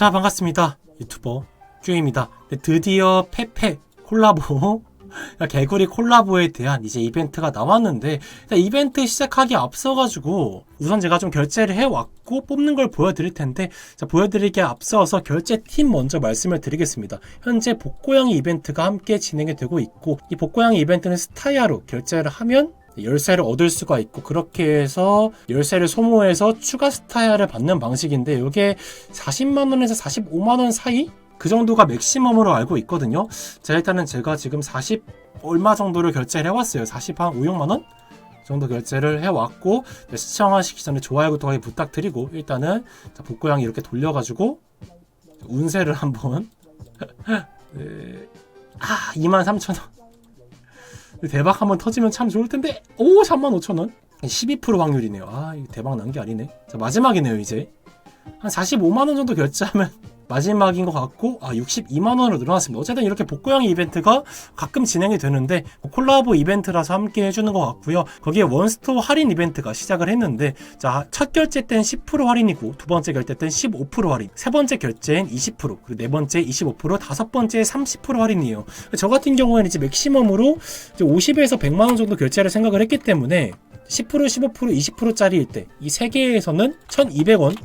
자 반갑습니다 유튜버 큐입니다 네, 드디어 페페 콜라보 개구리 콜라보에 대한 이제 이벤트가 나왔는데 이벤트 시작하기 앞서가지고 우선 제가 좀 결제를 해왔고 뽑는 걸 보여드릴 텐데 자, 보여드리기에 앞서서 결제 팀 먼저 말씀을 드리겠습니다. 현재 복고양이 이벤트가 함께 진행이 되고 있고 이 복고양이 이벤트는 스타야로 결제를 하면 열쇠를 얻을 수가 있고 그렇게 해서 열쇠를 소모해서 추가 스타야를 받는 방식인데 이게 40만 원에서 45만 원 사이 그 정도가 맥시멈으로 알고 있거든요. 자, 일단은 제가 지금 40 얼마 정도를 결제를 해왔어요. 40한 5, 6만 원? 정도 결제를 해왔고, 네, 시청하시기 전에 좋아요, 구독하기 부탁드리고, 일단은, 자, 복고양이 이렇게 돌려가지고, 운세를 한번, 네. 아, 23,000원. 대박 한번 터지면 참 좋을 텐데, 오, 35,000원. 12% 확률이네요. 아, 대박 난 게 아니네. 자, 마지막이네요, 이제. 한 45만원 정도 결제하면 마지막인 것 같고 아 62만 원으로 늘어났습니다. 어쨌든 이렇게 복고양이 이벤트가 가끔 진행이 되는데 콜라보 이벤트라서 함께 해주는 것 같고요. 거기에 원스토어 할인 이벤트가 시작을 했는데 자 첫 결제 때는 10% 할인이고 두 번째 결제 때는 15% 할인, 세 번째 결제엔 20% 그리고 네 번째 25%, 다섯 번째 30% 할인이에요. 저 같은 경우에는 이제 맥시멈으로 이제 50에서 100만 원 정도 결제를 생각을 했기 때문에 10%, 15%, 20%짜리일 때 이 세 개에서는 1,200원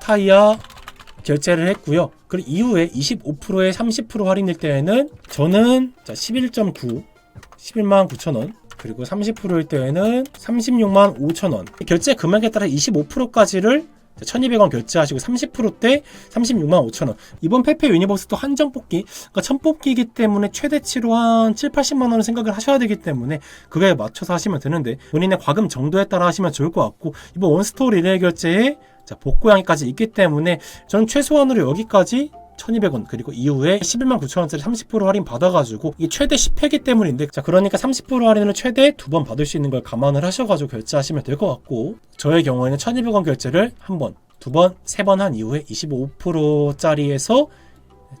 타이어 결제를 했고요. 그리고 이후에 25%에 30% 할인일 때에는 저는 11.9, 11만 9천 원. 그리고 30%일 때에는 36만 5천 원. 결제 금액에 따라 25%까지를 1200원 결제하시고 30%대 36만 5천원. 이번 페페 유니버스도 한정 뽑기, 그러니까 첫 뽑기이기 때문에 최대치로 한 7, 80만원을 생각을 하셔야 되기 때문에 그거에 맞춰서 하시면 되는데 본인의 과금 정도에 따라 하시면 좋을 것 같고 이번 원스토어 리레이 결제에 자, 복고양이까지 있기 때문에 저는 최소한으로 여기까지 1200원 그리고 이후에 11만 9천원짜리 30% 할인 받아가지고 이게 최대 10회기 때문인데 자 그러니까 30% 할인을 최대 두 번 받을 수 있는 걸 감안을 하셔가지고 결제하시면 될 것 같고 저의 경우에는 1200원 결제를 한 번, 두 번, 세 번 한 이후에 25%짜리에서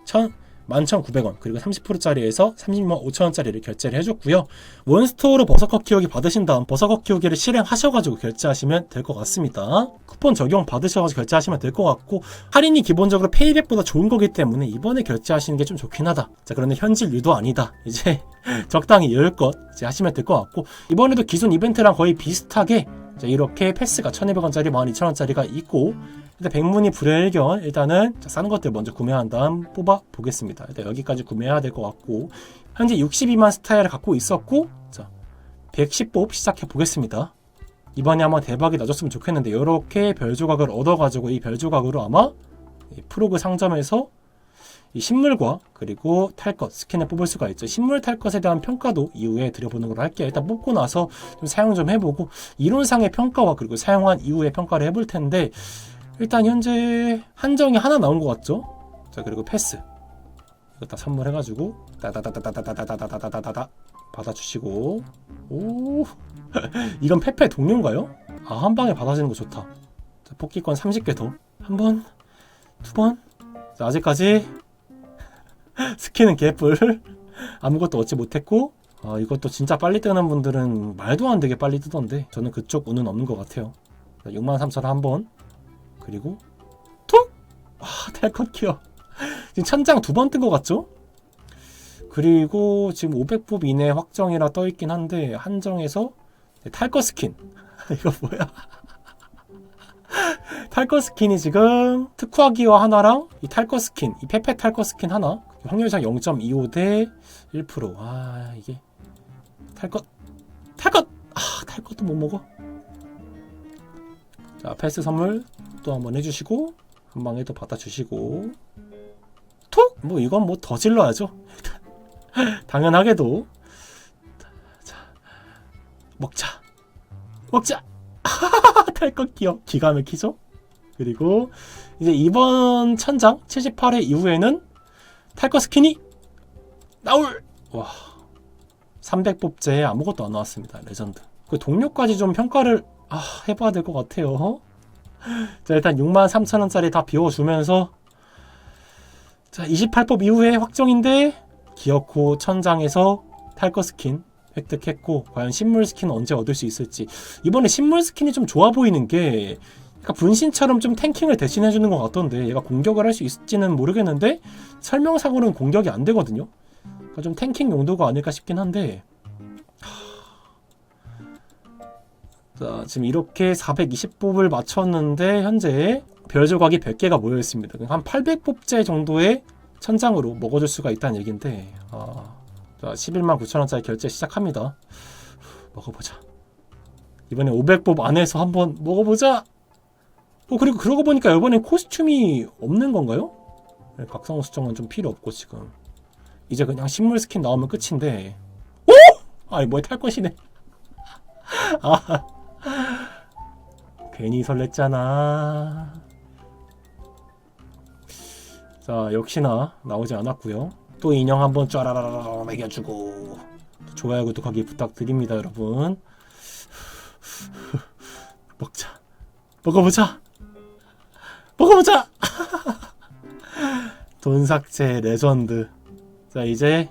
1000 11,900원 그리고 30%짜리에서 36만 5천원짜리를 결제를 해줬고요. 원스토어로 버섯커 키우기 받으신 다음 버섯커 키우기를 실행하셔가지고 결제하시면 될 것 같습니다. 쿠폰 적용 받으셔가지고 결제하시면 될 것 같고 할인이 기본적으로 페이백보다 좋은 거기 때문에 이번에 결제하시는 게 좀 좋긴 하다. 자 그런데 현질 유도 아니다. 이제 적당히 여유껏 이제 하시면 될 것 같고 이번에도 기존 이벤트랑 거의 비슷하게 이렇게 패스가 1200원짜리 12,000원짜리가 있고 일단 백문이 불여일견 일단은 싼 것들 먼저 구매한 다음 뽑아 보겠습니다. 일단 여기까지 구매해야 될 것 같고 현재 62만 스타일을 갖고 있었고 자 110뽑 시작해 보겠습니다. 이번에 한번 대박이 나줬으면 좋겠는데 이렇게 별 조각을 얻어가지고 이 별 조각으로 아마 프로그 상점에서 이 식물과 그리고 탈것 스킨을 뽑을 수가 있죠. 식물 탈 것에 대한 평가도 이후에 드려보는 걸로 할게요. 일단 뽑고 나서 좀 사용 좀 해보고 이론상의 평가와 그리고 사용한 이후에 평가를 해볼 텐데 일단 현재 한정이 하나 나온 것 같죠? 자 그리고 패스 이거 다 선물해가지고 따다다다다다다다다다다다 받아주시고 오 이건 페페 동료인가요? 아 한방에 받아주는 거 좋다 자, 뽑기권 30개 더 한 번, 두 번. 자, 아직까지 스킨은 개뿔 아무것도 얻지 못했고 아, 이것도 진짜 빨리 뜨는 분들은 말도 안 되게 빨리 뜨던데 저는 그쪽 운은 없는 것 같아요 63,000원 한번 그리고 툭! 아, 탈컷 키어. 지금 천장 두 번 뜬 것 같죠? 그리고 지금 500법 이내 확정이라 떠 있긴 한데 한정에서 탈것 스킨. 이거 뭐야? 탈것 스킨이 지금 특화기와 하나랑 이 탈것 스킨, 이 페페 탈것 스킨 하나 확률상 0.25 대 1%. 아 이게 탈것 탈것 아 탈것도 못 먹어. 자 패스 선물 또 한번 해주시고 한 방에 또 받아주시고 톡! 뭐 이건 뭐 더 질러야죠 당연하게도. 자 먹자. 먹자. 탈것 기억 기가 막히죠? 그리고 이제 이번 천장 78회 이후에는 탈것 스킨이 나올! 와 300뽑제에 아무것도 안 나왔습니다 레전드. 그 동료까지 좀 평가를 아, 해봐야 될 것 같아요. 자, 일단 63,000원짜리 다 비워주면서. 자, 28법 이후에 확정인데 기어코 천장에서 탈거 스킨 획득했고 과연 신물 스킨 언제 얻을 수 있을지 이번에 신물 스킨이 좀 좋아 보이는 게 그러니까 분신처럼 좀 탱킹을 대신해주는 것 같던데 얘가 공격을 할 수 있을지는 모르겠는데 설명상으로는 공격이 안 되거든요. 그러니까 좀 탱킹 용도가 아닐까 싶긴 한데 자, 지금 이렇게 420뽑을 맞췄는데 현재 별 조각이 100개가 모여 있습니다. 한 800뽑제 정도의 천장으로 먹어줄 수가 있다는 얘긴데 아, 자, 11만 9천원짜리 결제 시작합니다. 먹어보자. 이번에 500뽑 안에서 한번 먹어보자. 어 그리고 그러고 보니까 이번에 코스튬이 없는 건가요? 네, 각성호 수정은 좀 필요 없고 지금 이제 그냥 식물 스킨 나오면 끝인데 오? 아이 뭐야 탈 것이네. 아 괜히 설렜잖아. 자 역시나 나오지 않았고요. 또 인형 한번 쫘라라라 매겨주고 좋아요 구독하기 부탁드립니다 여러분. 먹자. 먹어보자. 먹어보자. 돈 삭제 레전드. 자 이제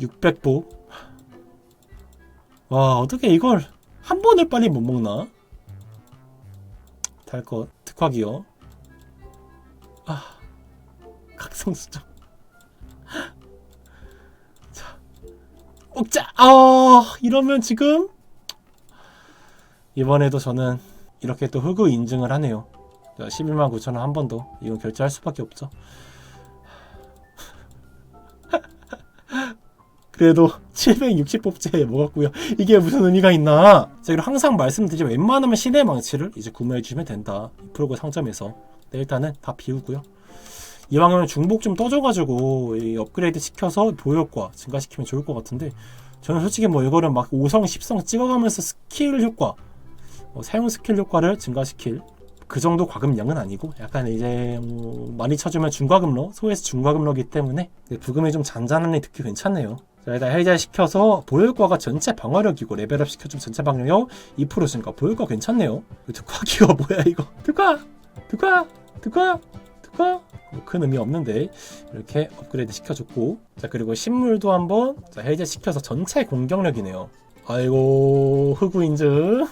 600보. 와 어떻게 이걸 한 번을 빨리 못 먹나? 달것 특화기요. 아 각성 수정. 자 먹자. 아 이러면 지금 이번에도 저는 이렇게 또 흑우 인증을 하네요. 11만 9천 원 한 번 더. 이건 결제할 수밖에 없죠. 그래도 760뽑지에 먹었고요. 이게 무슨 의미가 있나? 자, 그리고 항상 말씀드리지만 웬만하면 신의 망치를 이제 구매해 주시면 된다. 이 프로그 상점에서. 네, 일단은 다 비우고요. 이왕이면 중복 좀 떠줘가지고 이 업그레이드 시켜서 보효과 증가시키면 좋을 것 같은데 저는 솔직히 뭐 이거를 막 5성, 10성 찍어가면서 스킬 효과 어, 사용 스킬 효과를 증가시킬 그 정도 과금량은 아니고 약간 이제 뭐 많이 쳐주면 중과금러 소에서 중과금러기 때문에 부금이 좀 잔잔하니 듣기 괜찮네요. 자 일단 해제 시켜서 보혈과가 전체 방어력이고 레벨업 시켜주면 전체 방어력 2% 증가. 보혈과 괜찮네요. 특화기가 뭐야 이거? 특화! 특화! 특화! 뭐 큰 의미 없는데 이렇게 업그레이드 시켜줬고. 자 그리고 식물도 한번 자, 해제 시켜서 전체 공격력이네요. 아이고 흑우 인증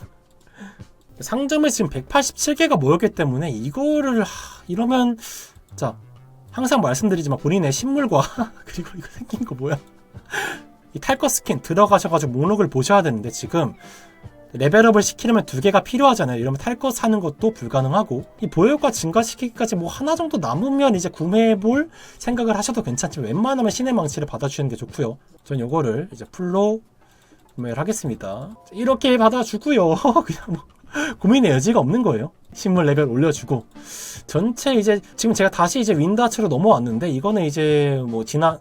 상점에 지금 187개가 모였기 때문에 이거를 하, 이러면 자 항상 말씀드리지만 본인의 신물과 그리고 이거 생긴 거 뭐야? 이 탈거 스킨 들어가셔가지고 목록을 보셔야 되는데 지금 레벨업을 시키려면 두 개가 필요하잖아요. 이러면 탈거 사는 것도 불가능하고 이 보혈과 증가시키기까지 뭐 하나 정도 남으면 이제 구매해볼 생각을 하셔도 괜찮지만 웬만하면 신의 망치를 받아주는 게 좋고요. 전 요거를 이제 풀로 구매를 하겠습니다. 이렇게 받아주고요. 그냥 뭐 고민의 여지가 없는 거예요. 식물 레벨 올려주고 전체 이제 지금 제가 다시 이제 윈다츠로 넘어왔는데 이거는 이제 뭐 지난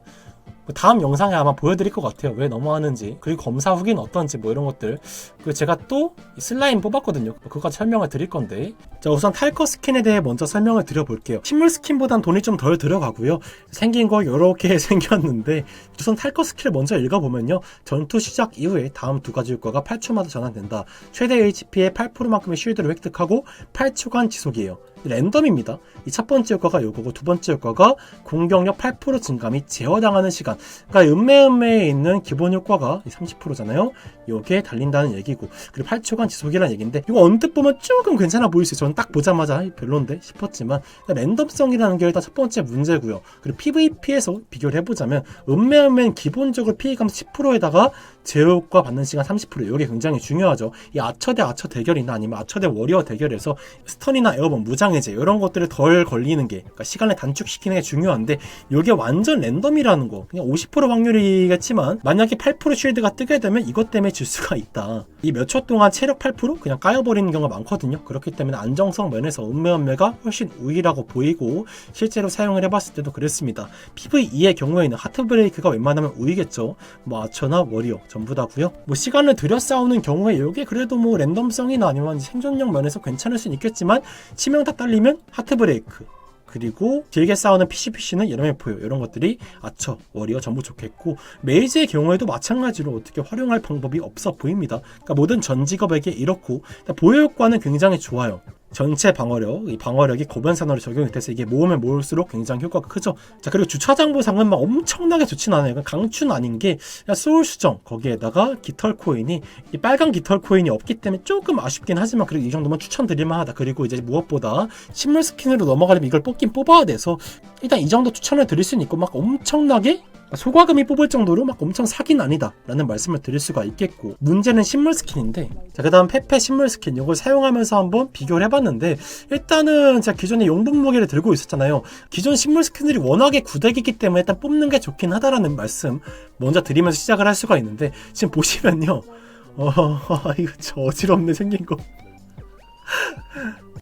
다음 영상에 아마 보여드릴 것 같아요. 왜 넘어가는지 그리고 검사 후기는 어떤지 뭐 이런 것들 그리고 제가 또 슬라임 뽑았거든요. 그거까지 설명을 드릴 건데 자 우선 탈거 스킨에 대해 먼저 설명을 드려볼게요. 식물 스킨보단 돈이 좀 덜 들어가고요. 생긴 거 이렇게 생겼는데 우선 탈거 스킬을 먼저 읽어보면요. 전투 시작 이후에 다음 두 가지 효과가 8초마다 전환된다. 최대 HP의 8%만큼의 쉴드를 획득하고 8초간 지속이에요. 랜덤입니다. 이 첫 번째 효과가 요거고 두 번째 효과가 공격력 8% 증가 및 제어당하는 시간. 그러니까 음매음매에 있는 기본 효과가 30%잖아요. 요게 달린다는 얘기고 그리고 8초간 지속이라는 얘기인데 이거 언뜻 보면 조금 괜찮아 보일 수 있어요. 저는 딱 보자마자 별론데 싶었지만 랜덤성이라는 게 일단 첫 번째 문제고요. 그리고 PVP에서 비교를 해보자면 음매음매는 기본적으로 피해 감소 10%에다가 제어효과 받는 시간 30% 이게 굉장히 중요하죠. 이 아처 대 아처 대결이나 아니면 아처 대 워리어 대결에서 스턴이나 에어본 무장해제 이런 것들을 덜 걸리는 게 그러니까 시간을 단축시키는 게 중요한데 이게 완전 랜덤이라는 거 그냥 50% 확률이겠지만 만약에 8% 쉴드가 뜨게 되면 이것 때문에 질 수가 있다. 이 몇 초 동안 체력 8% 그냥 까여버리는 경우가 많거든요. 그렇기 때문에 안정성 면에서 음매음매가 훨씬 우위라고 보이고 실제로 사용을 해봤을 때도 그랬습니다. PVE의 경우에는 하트브레이크가 웬만하면 우위겠죠. 뭐 아처나 워리어 전부 다고요. 뭐 시간을 들여 싸우는 경우에 이게 그래도 뭐 랜덤성이나 아니면 생존력 면에서 괜찮을 수는 있겠지만 치명타 딸리면 하트 브레이크 그리고 길게 싸우는 PCPC는 보여 이런 것들이 아처, 워리어 전부 좋겠고 메이즈의 경우에도 마찬가지로 어떻게 활용할 방법이 없어 보입니다. 그러니까 모든 전 직업에게 이렇고 보여 효과는 굉장히 좋아요. 전체 방어력, 이 방어력이 고변산으로 적용이 돼서 이게 모으면 모을수록 굉장히 효과가 크죠. 자, 그리고 주차장 보상은 막 엄청나게 좋진 않아요. 강추는 아닌 게 소울 수정 거기에다가 깃털 코인이 이 빨간 깃털 코인이 없기 때문에 조금 아쉽긴 하지만 그래도 이 정도면 추천드릴 만 하다. 그리고 이제 무엇보다 식물 스킨으로 넘어가려면 이걸 뽑긴 뽑아야 돼서 일단 이 정도 추천을 드릴 수는 있고 막 엄청나게 소과금이 뽑을 정도로 막 엄청 사기는 아니다 라는 말씀을 드릴 수가 있겠고 문제는 식물 스킨인데 자 그다음 페페 식물 스킨 이걸 사용하면서 한번 비교를 해봤는데 일단은 제가 기존에 용분 무게를 들고 있었잖아요. 기존 식물 스킨들이 워낙에 구대기기 때문에 일단 뽑는 게 좋긴 하다라는 말씀 먼저 드리면서 시작을 할 수가 있는데 지금 보시면요. 어 이거 저 어지럽네 생긴 거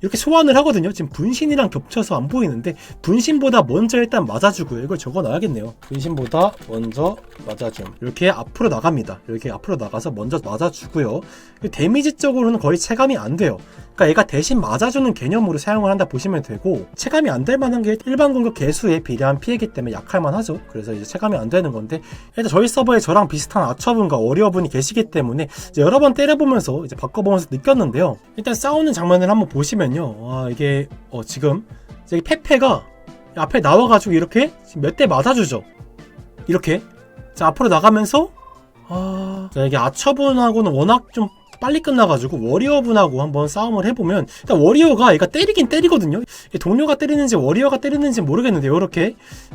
이렇게 소환을 하거든요. 지금 분신이랑 겹쳐서 안 보이는데 분신보다 먼저 일단 맞아주고요. 이걸 적어 놔야겠네요. 분신보다 먼저 맞아줌. 이렇게 앞으로 나갑니다. 이렇게 앞으로 나가서 먼저 맞아주고요. 데미지적으로는 거의 체감이 안 돼요. 그러니까 얘가 대신 맞아주는 개념으로 사용을 한다 보시면 되고 체감이 안 될 만한 게 일반 공격 개수에 비례한 피해기 때문에 약할 만 하죠. 그래서 이제 체감이 안 되는 건데 일단 저희 서버에 저랑 비슷한 아처분과 어리어분이 계시기 때문에 여러 번 때려보면서 이제 바꿔보면서 느꼈는데요. 일단 싸우는 장면을 한번 보시면요. 와 이게 어, 지금 여기 페페가 앞에 나와가지고 이렇게 몇 대 맞아주죠. 이렇게 자 앞으로 나가면서 아, 자, 이게 아처분하고는 워낙 좀 빨리 끝나가지고 워리어분하고 한번 싸움을 해보면 일단 워리어가 얘가 때리긴 때리거든요. 동료가 때리는지 워리어가 때리는지 모르겠는데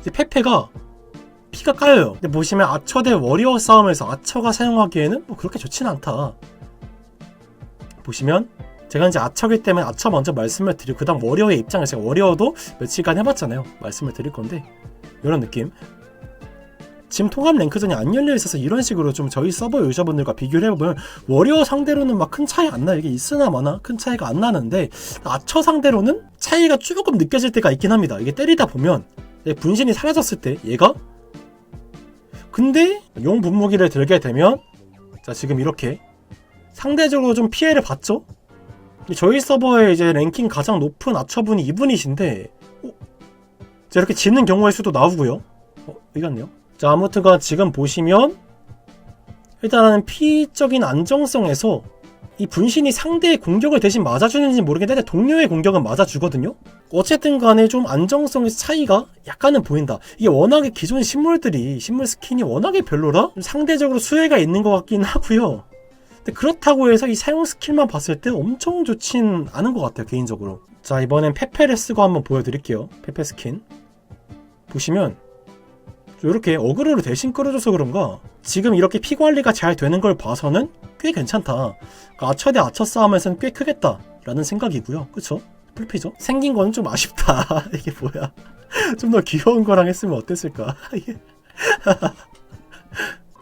이제 페페가 피가 까여요. 근데 보시면 아처 대 워리어 싸움에서 아처가 사용하기에는 뭐 그렇게 좋진 않다. 보시면 제가 이제 아처기 때문에 아처 먼저 말씀을 드리고 그 다음 워리어의 입장에서 제가 워리어도 며칠간 해봤잖아요. 말씀을 드릴 건데 이런 느낌 지금 통합 랭크전이 안 열려 있어서 이런 식으로 좀 저희 서버 유저분들과 비교를 해보면 워리어 상대로는 막 큰 차이 안 나요. 이게 있으나 마나 큰 차이가 안 나는데 아처 상대로는 차이가 조금 느껴질 때가 있긴 합니다. 이게 때리다 보면 분신이 사라졌을 때 얘가 근데 용 분무기를 들게 되면 자 지금 이렇게 상대적으로 좀 피해를 받죠. 저희 서버에 이제 랭킹 가장 높은 아처분이 이분이신데 어? 자 이렇게 지는 경우의 수도 나오고요. 어, 이겼네요. 자, 아무튼간 지금 보시면 일단은 피적인 안정성에서 이 분신이 상대의 공격을 대신 맞아주는지 모르겠는데 동료의 공격은 맞아주거든요? 어쨌든 간에 좀 안정성의 차이가 약간은 보인다. 이게 워낙에 기존 식물들이, 식물 스킨이 워낙에 별로라? 상대적으로 수혜가 있는 것 같긴 하고요. 근데 그렇다고 해서 이 사용 스킬만 봤을 때 엄청 좋진 않은 것 같아요, 개인적으로. 자, 이번엔 페페를 쓰고 한번 보여드릴게요. 페페 스킨. 보시면 이렇게 어그로를 대신 끌어줘서 그런가? 지금 이렇게 피 관리가 잘 되는 걸 봐서는 꽤 괜찮다. 그러니까 아처 대 아처 싸움에서는 꽤 크겠다. 라는 생각이고요. 그쵸? 풀피죠? 생긴 건 좀 아쉽다. 이게 뭐야? 좀 더 귀여운 거랑 했으면 어땠을까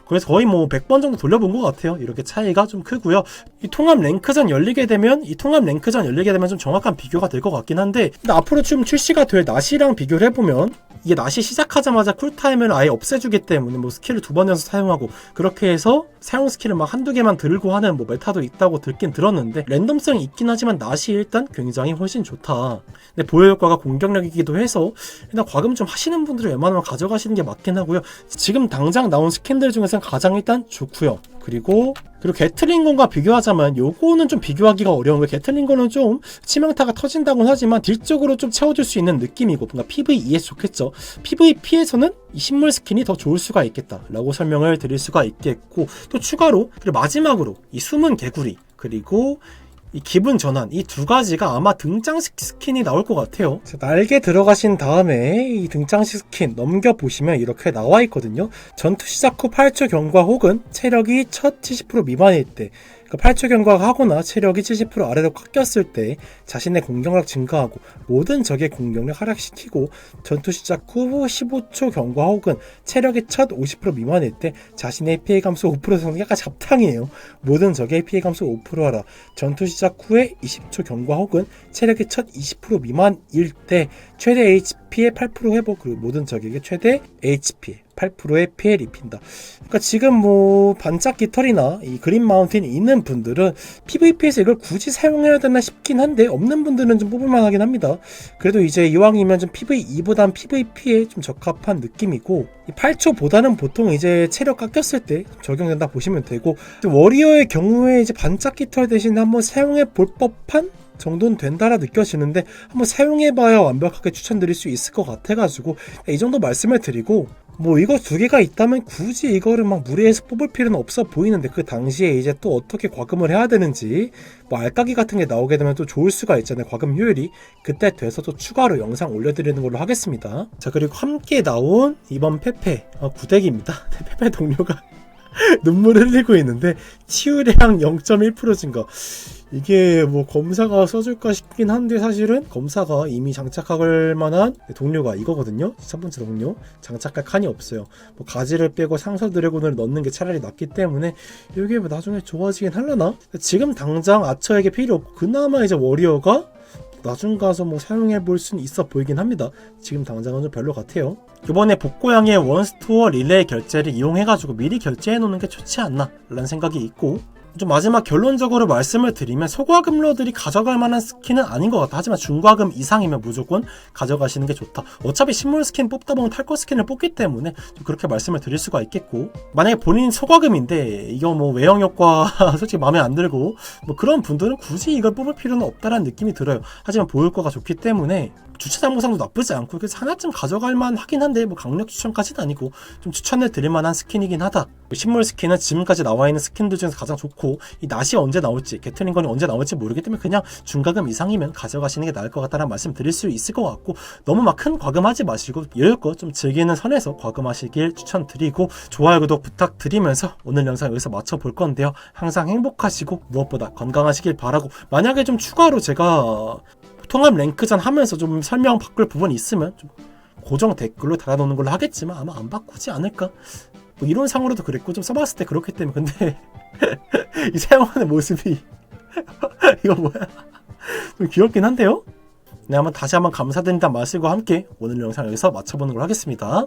그래서 거의 뭐 100번 정도 돌려본 것 같아요. 이렇게 차이가 좀 크고요. 이 통합 랭크전 열리게 되면 이 통합 랭크전 열리게 되면 좀 정확한 비교가 될 것 같긴 한데 근데 앞으로 좀 출시가 될 나시랑 비교를 해보면 이게 낫이 시작하자마자 쿨타임을 아예 없애주기 때문에 뭐 스킬을 두 번 연속 사용하고 그렇게 해서 사용 스킬을 막 한두 개만 들고 하는 뭐 메타도 있다고 듣긴 들었는데 랜덤성이 있긴 하지만 낫이 일단 굉장히 훨씬 좋다. 근데 보여 효과가 공격력이기도 해서 일단 과금 좀 하시는 분들은 웬만하면 가져가시는 게 맞긴 하고요. 지금 당장 나온 스킨들 중에서는 가장 일단 좋고요. 그리고 그리고 게틀링건과 비교하자면 요거는 좀 비교하기가 어려운 게 게틀링건은 좀 치명타가 터진다고는 하지만 딜적으로 좀 채워줄 수 있는 느낌이고 뭔가 PVE에서 좋겠죠. PVP에서는 이 식물 스킨이 더 좋을 수가 있겠다라고 설명을 드릴 수가 있겠고 또 추가로 그리고 마지막으로 이 숨은 개구리 그리고 이 기분 전환 이 두 가지가 아마 등장식 스킨이 나올 것 같아요. 자, 날개 들어가신 다음에 이 등장식 스킨 넘겨 보시면 이렇게 나와 있거든요. 전투 시작 후 8초 경과 혹은 체력이 첫 70% 미만일 때 그 8초 경과가 하거나 체력이 70% 아래로 깎였을 때 자신의 공격력 증가하고 모든 적의 공격력 하락시키고 전투 시작 후 15초 경과 혹은 체력이 첫 50% 미만일 때 자신의 피해 감소 5%는 약간 잡탕이에요. 모든 적의 피해 감소 5% 하라. 전투 시작 후에 20초 경과 혹은 체력이 첫 20% 미만일 때 최대 HP의 8% 회복 그리고 모든 적에게 최대 HP 8%의 피해를 입힌다. 그러니까 지금 뭐 반짝 깃털이나 이 그린 마운틴이 있는 분들은 PVP에서 이걸 굳이 사용해야 되나 싶긴 한데 없는 분들은 좀 뽑을만 하긴 합니다. 그래도 이제 이왕이면 좀 PVE보단 PVP에 좀 적합한 느낌이고 8초보다는 보통 이제 체력 깎였을 때 적용된다 보시면 되고 워리어의 경우에 이제 반짝 깃털 대신 한번 사용해 볼 법한 정도는 된다라 느껴지는데 한번 사용해봐야 완벽하게 추천드릴 수 있을 것 같아가지고 이 정도 말씀을 드리고 뭐 이거 두 개가 있다면 굳이 이거를 막 무리해서 뽑을 필요는 없어 보이는데 그 당시에 이제 또 어떻게 과금을 해야 되는지 뭐 알까기 같은 게 나오게 되면 또 좋을 수가 있잖아요 과금 효율이. 그때 돼서 또 추가로 영상 올려드리는 걸로 하겠습니다. 자 그리고 함께 나온 이번 페페 어, 구덱입니다. 페페 동료가 눈물 흘리고 있는데 치유량 0.1% 증가. 이게 뭐 검사가 써줄까 싶긴 한데 사실은 검사가 이미 장착할 만한 동료가 이거거든요. 첫 번째 동료. 장착할 칸이 없어요. 뭐 가지를 빼고 상서 드래곤을 넣는 게 차라리 낫기 때문에 이게 뭐 나중에 좋아지긴 하려나? 지금 당장 아처에게 필요 없고 그나마 이제 워리어가 나중 가서 뭐 사용해 볼 수는 있어 보이긴 합니다. 지금 당장은 좀 별로 같아요. 이번에 복고양의 원스토어 릴레이 결제를 이용해가지고 미리 결제해 놓는 게 좋지 않나 라는 생각이 있고 좀 마지막 결론적으로 말씀을 드리면 소과금러들이 가져갈 만한 스킨은 아닌 것 같다. 하지만 중과금 이상이면 무조건 가져가시는 게 좋다. 어차피 신물 스킨 뽑다 보면 탈거 스킨을 뽑기 때문에 좀 그렇게 말씀을 드릴 수가 있겠고 만약에 본인 소과금인데 이거 뭐 외형 효과 솔직히 마음에 안 들고 뭐 그런 분들은 굳이 이걸 뽑을 필요는 없다라는 느낌이 들어요. 하지만 보일 거가 좋기 때문에 주차장 보상도 나쁘지 않고 그래서 하나쯤 가져갈 만 하긴 한데 뭐 강력 추천까지는 아니고 좀 추천을 드릴 만한 스킨이긴 하다. 신물 스킨은 지금까지 나와 있는 스킨들 중에서 가장 좋고 이 낫이 언제 나올지 게틀링건이 언제 나올지 모르기 때문에 그냥 중과금 이상이면 가져가시는 게 나을 것 같다는 말씀 드릴 수 있을 것 같고 너무 막 큰 과금하지 마시고 여유껏 좀 즐기는 선에서 과금하시길 추천드리고 좋아요 구독 부탁드리면서 오늘 영상 여기서 마쳐볼 건데요. 항상 행복하시고 무엇보다 건강하시길 바라고 만약에 좀 추가로 제가 통합 랭크전 하면서 좀 설명 바꿀 부분이 있으면 좀 고정 댓글로 달아놓는 걸로 하겠지만 아마 안 바꾸지 않을까 뭐 이런 상으로도 그랬고 좀 써봤을 때 그렇기 때문에. 근데 이 사용하는 모습이 이거 뭐야? 좀 귀엽긴 한데요? 네 한번 다시 한번 감사드린다는 말씀과 함께 오늘 영상 여기서 마쳐보는 걸로 하겠습니다